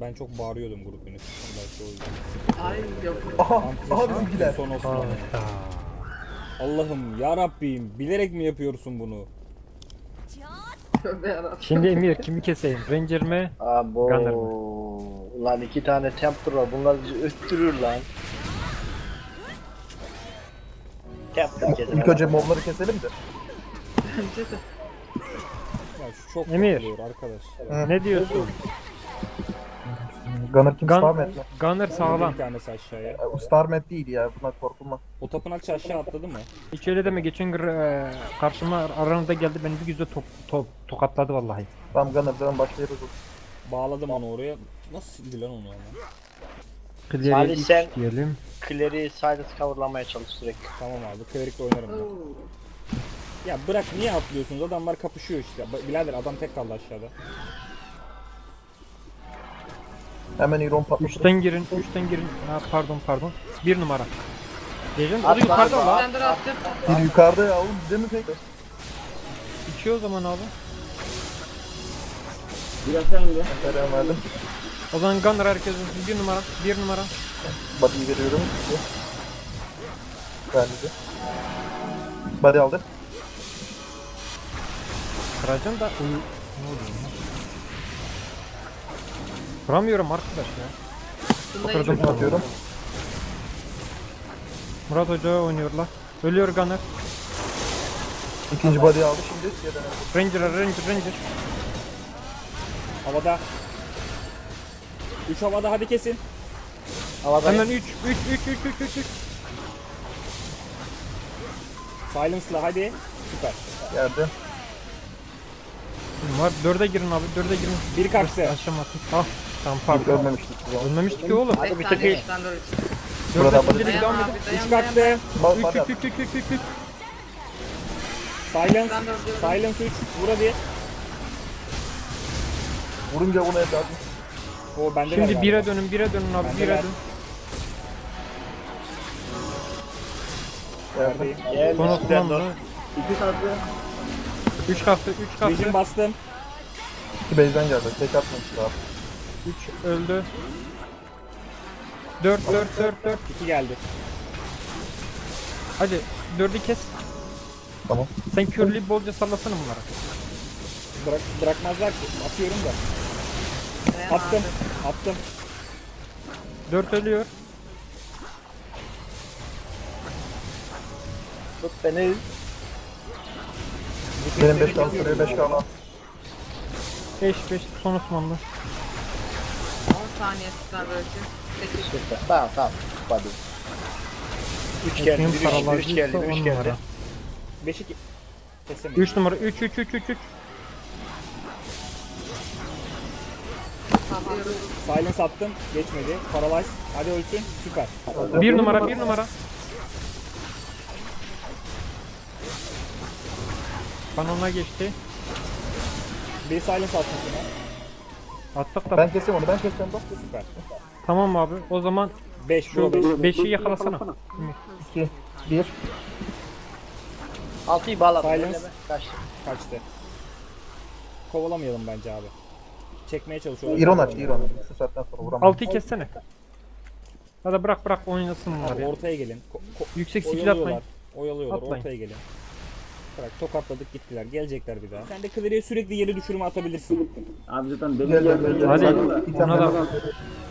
Ben çok bağırıyordum grup yöneticisi. Belki o yüzden. Ay yok. Aha, bizimkiler. Son Osmanlı. Allah'ım ya Rabbim bilerek mi yapıyorsun bunu? Tövbe yarabbim. Şimdi Emir kimi keseyim? Ranger mi? Abo. Gunner Lan iki tane Templar var. Bunlar bizi öttürür lan. Templar kesin. İlk önce mobları keselim de. Bence de. Ya şu çok Emir. arkadaş. Ne diyorsun? Gunner kim? Gun- Starmet mi? Gunner sağlam. Bir tanesi aşağıya. E, Starmet değil ya. Bunlar korkulmaz. O tapınakçı aşağı atladı mı? Hiç öyle deme geçen gün e, karşıma aranızda geldi beni bir güzel to to tokatladı vallahi. Tamam Gunner zaman başlayırız. Bağladım onu oraya. Nasıl sildi lan onu Salih üç sen- diyelim. Clear'i silence coverlamaya çalış sürekli. Tamam abi. Cleric'le oynarım ben. Ya bırak niye atlıyorsunuz? Adamlar kapışıyor işte. Ba- Birader adam tek kaldı aşağıda. Hemen Iron patlatırız. Üçten girin, üçten girin. Ha, pardon pardon. Bir numara. Diyeceğim o da Atla, yukarıda atla. lan. Slender attım. Bir yukarıda ya oğlum bize mi tek? İki o zaman abi. Veren verdim. O zaman Gunner herkesin bir numara, bir numara. Body'yi veriyorum. Verdi. Body aldı. Kıracağım da uyu... Ne oluyor ya? Kuramıyorum arkadaş ya. Oturdum. Atıyorum. Murat Hoca oynuyorlar. Ölüyor Gunner. İkinci body aldı şimdi. Yerden aldı. Ranger, Ranger, Ranger. Havada. 3 havada hadi kesin. Havada Hemen 3, 3, 3, 3, 3, 3, 3. Silence'la hadi. Süper. Yerde. Var 4'e girin abi, 4'e girin. Bir kalktı. Aşamasın. Ah, tamam pardon. Ölmemiştik. Ölmemiştik ki oğlum. Hadi bir tık iyi. Burada 4'e body- şimdilik Dayan devam abi edin. 3 dayan dayan. kalktı. Bak 3, body 3, aldı. 3, 3, 3, 3, 3. Silence. Slender diyorum. Silence 3. Vur hadi. Vurunca onu elde aldım. O bende Şimdi ver 1'e galiba. dönün, 1'e dönün abi, Bende 1'e ver. dön. Verdim. Geldi Son Splendor. Osmanlı. 3 kalktı, 3 Vision kalktı. bastım. İki base'den geldi. Tek atmamıştı abi. 3 öldü. 4, 4, 4, 4. 2 geldi. Hadi 4'ü kes. Tamam. Sen körlüğü bolca sallasana bunlara. Bırak, bırakmazlar ki. Atıyorum da. Attım. Attım. 4 ölüyor. Tut beni. Benim 5 kaldı. Şuraya 5 kaldı. 5, 5 son Osmanlı. 10 saniye Slender için. 8. Süper. Tamam tamam. Hadi. 3 geldi. 1 3 paralarcıysa geldi. 10 3 numara. geldi. 5 2. Kesemedim. 3 numara 3 3 3 3 3. Saplıyoruz. Silence attım. Geçmedi. Paralyze. Hadi ölsün. Süper. 1 numara 1 numara. Kanona geçti. Bir silence attım şuna. Attık da. Ben keseyim onu. Ben keseceğim bak. Süper. Tamam abi. O zaman 5 şu bu 5. 5'i yakalasana. 2. 1. 6'yı bağladım. Silence. Kaçtı. Kaçtı. Kovalamayalım bence abi. Çekmeye çalışıyorlar. İron aç. İron. Şu saatten sonra vuramam. 6'yı kessene. Hadi bırak bırak oynasın bunlar Abi ya. ortaya gelin. Ko- ko- Yüksek skill oyalıyorlar. atmayın. Oyalıyorlar. Atmayın. Ortaya gelin. Bırak tokatladık gittiler. Gelecekler bir daha. Sen de Cleary'e sürekli yere düşürme atabilirsin. Abi zaten benim gel. Hadi ona da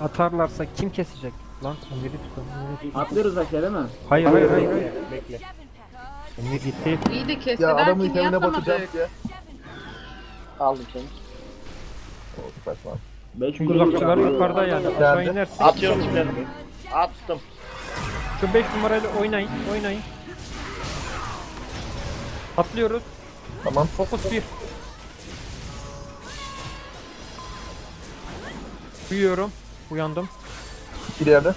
atarlarsa kim kesecek? Lan Emir'i tutun. Emir'i tut. Atlıyoruz aşağı değil mi? Hayır hayır hayır. hayır. Bekle. Emir gitti. İyi de kesti Ya adamın itemine batacağım diye. Aldım seni. O süpersin abi. Çünkü uzakçılar yukarıda yani. Aşağı Geldi. inersin. Atıyorum Splendor. Attım. Şu 5 numarayla oynayın. Oynayın. Atlıyoruz. Tamam. Fokus 1. Uyuyorum. Uyandım. Bir yerde.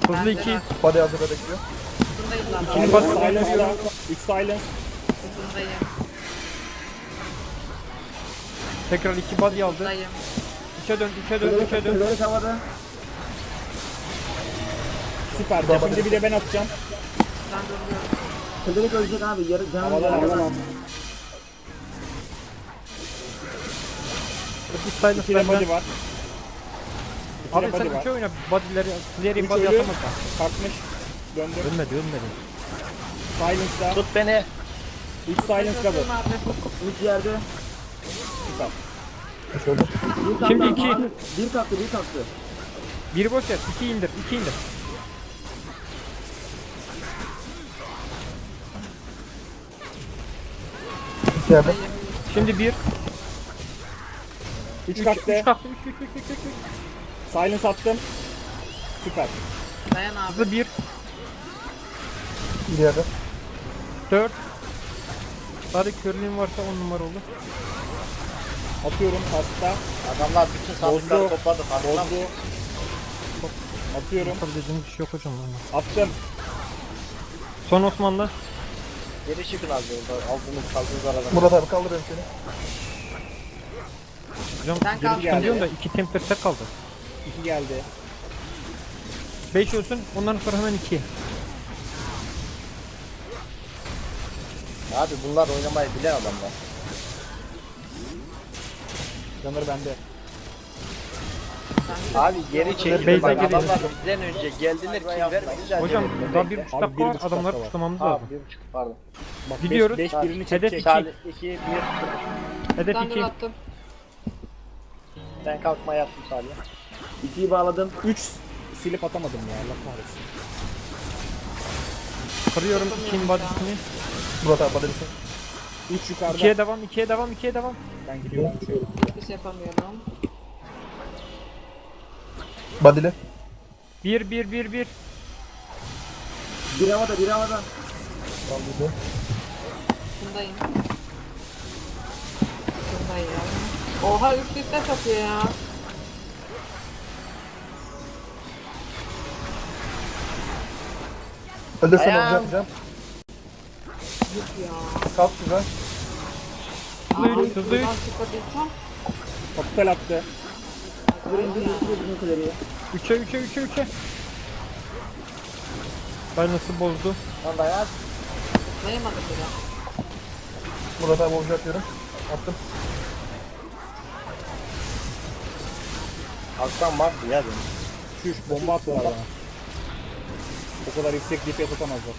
Hızlı Bende 2. var. Body hazırda bekliyor. Bundayım lan. Şimdi bas- Silence'da. 3 silence. Bundayım. Tekrar 2 body aldı. Bundayım. 3'e dön, 3'e dön, 3'e dön. Kılıç havada. Süper. Şimdi bir de ben atacağım. Ben duruyorum. Kılıç ölecek abi. Yarı canım havadan. Bir İki de body var. Abi body sen var. üçe oyna. Body'leri, clear'i Üç body ölü. atamazlar. Kalkmış. Döndüm. Ölmedi ölmedi. Silence'da. Tut beni. 3 silence abi. Üç yerde. Süper. Bir kalktı Şimdi iki. Bir kalktı bir kalktı. Bir boş ver. iki indir. iki indir. Yerde. Şimdi bir. 3 Üç, kalktı. üç kalktı. Üç, üç, üç, üç, üç, üç. Silence attım. Süper. Dayan abi. Hızlı bir. Bir yerde. Dört. Sadece körlüğün varsa on numara olur. Atıyorum hasta. Adamlar bütün sandıkları Bozdu. topladı. Farkında mısın? Bozdu. Atıyorum. Yapabileceğiniz bir şey yok hocam. Attım. Son Osmanlı. Geri çıkın az yolda. Aldığınız kaldığınız aradan. Murat abi kaldırıyorum seni. Hocam Ben geri çıkın diyorum da iki temper tek kaldı. 2 geldi. Beş olsun ondan sonra hemen iki. Abi bunlar oynamayı bilen adamlar. Canları bende. Abi geri. Beyza Bak geliyor. adamlar bizden önce geldiler. Kim vermedi. Hocam daha bir buçuk Abi, dakika bir var buçuk adamları Ha lazım. bir buçuk pardon. Bak Gidiyoruz. 5 birini Hedef çekecek. iki. Salih 2 1 Hedef Thunder iki. attım. Ben kalkma yaptım Salih. İkiyi bağladım. 3 silip atamadım ya Allah kahretsin. Kırıyorum ikinin body'sini. Murat abi şey. 3 yukarıda. İkiye devam, ikiye devam, ikiye devam. Ben gidiyorum. şey yapamıyorum. Badili. Bir, bir, bir, bir. Bir havada bir havada. Kaldırdı. Şundayım. Şundayım. Oha üst üste satıyor ya. Öldürsen Ayağım. olacak hocam. Yok ya. Kalk güzel. Hızlı üç, hızlı çıkabilsem. Kapital attı. Birinci vuruşunu kullanıyor. 3'e 3'e 3'e 3'e. Ben nasıl bozdu? Lan dayan. Dayanmadı bile. Murat abi olacak atıyorum. Attım. Alttan baktı ya benim. Şuş bomba attılar bana. O kadar yüksek DPS atamazlar.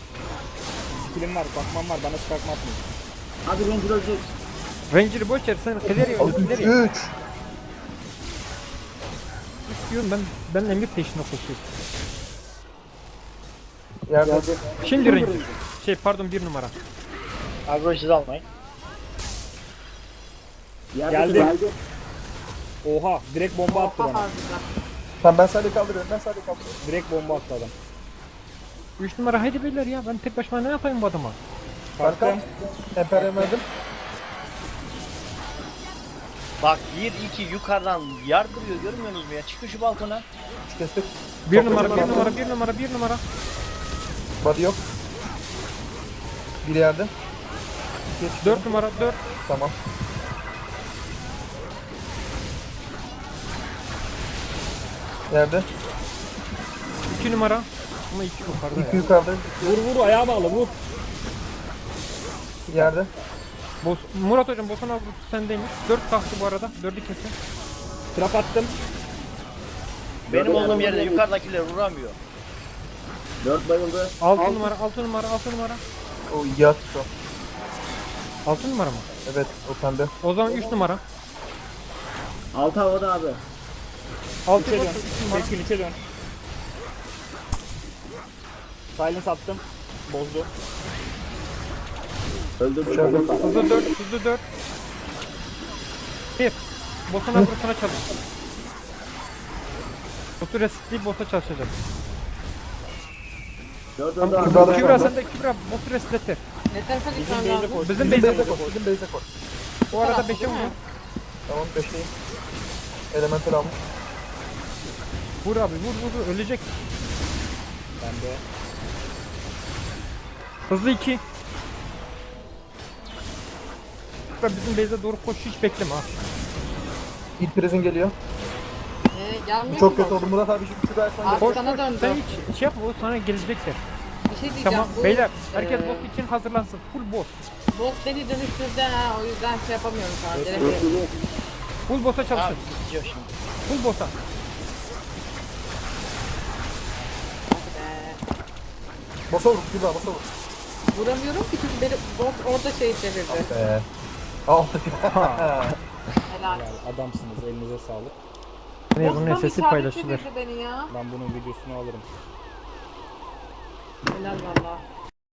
Skillim var, bakmam var, bana çıkartma atmıyor. Hadi Ranger ölecek. Ranger'ı boş ver sen. Clary'e 3 bekliyorum. Ben ben emir peşine koşuyorum. Ya, Nerede? Şimdi Ranger. Şey pardon bir numara. Agro siz almayın. Geldi. Geldi. Oha direkt bomba attı bana. Tamam ben sadece kaldırıyorum. Ben sadece kaldırıyorum. Direkt bomba attı adam. 3 numara haydi beyler ya ben tek başıma ne yapayım bu adama? Kalktım. Kalkan. Temper yemedim. Bak 1 2 yukarıdan yardırıyor görmüyorsunuz mu ya? Çıkın şu balkona. Kestik. Bir numara, bir numara, bir numara, bir numara. Body yok. Bir yerde. Dört numara, dört. Tamam. Yerde. İki numara. Ama iki yukarıda İki ya. yukarıda. Vur vur, ayağa bağla, vur. Yerde. Bos Murat hocam Bosna grubu sendeymiş. Dört kalktı bu arada. Dördü kesin. Trap attım. Benim olduğum yerde yukarıdakiler vuramıyor. Dört bayıldı. Altı numara, altı numara, altı numara. O yat şu an. Altı numara mı? Evet o sende. O zaman üç numara. Altı havada abi. Altı 3'e boş, dön. numara. Seçkin 3'e dön. Silence attım. Bozdu. Öldürdüm. Hızlı 4, hızlı 4. 1. Botuna fırtına çalış. Botu resetleyip bota çalışacağız. Gördüm daha. Kübra, Kübra sen de Kübra botu resetletir. Ne tarafa gitmem lazım? Bizim base'e koş. Bizim base'e koş. Bu arada 5'e vurun. Tamam 5'eyim. Elemental almış. Vur abi vur vur, vur. ölecek. Ben de. Hızlı 2. tekrar bizim base'e doğru koş hiç bekleme ha. İlk prizin geliyor. Ee, gelmiyor çok kötü oldu Murat abi. Şu daha sen Abi, Koş sana sen hiç şey yapma o sana gelecektir. Bir şey diyeceğim. Tamam bu, beyler herkes eee, boss için hazırlansın full boss. Bot beni dönüştürdü ha o yüzden şey yapamıyorum şu an. gelemiyorum. Full boss'a çalışın. Gidiyor şimdi. Full boss'a. Ee, Basa vur. Bir daha basa vur. Vuramıyorum ki çünkü beni bot orada şey çevirdi. Ah be. Al. Helal. Helal, adamsınız elinize sağlık. Ne bunun sesi beni ya. Ben bunun videosunu alırım. Helal valla.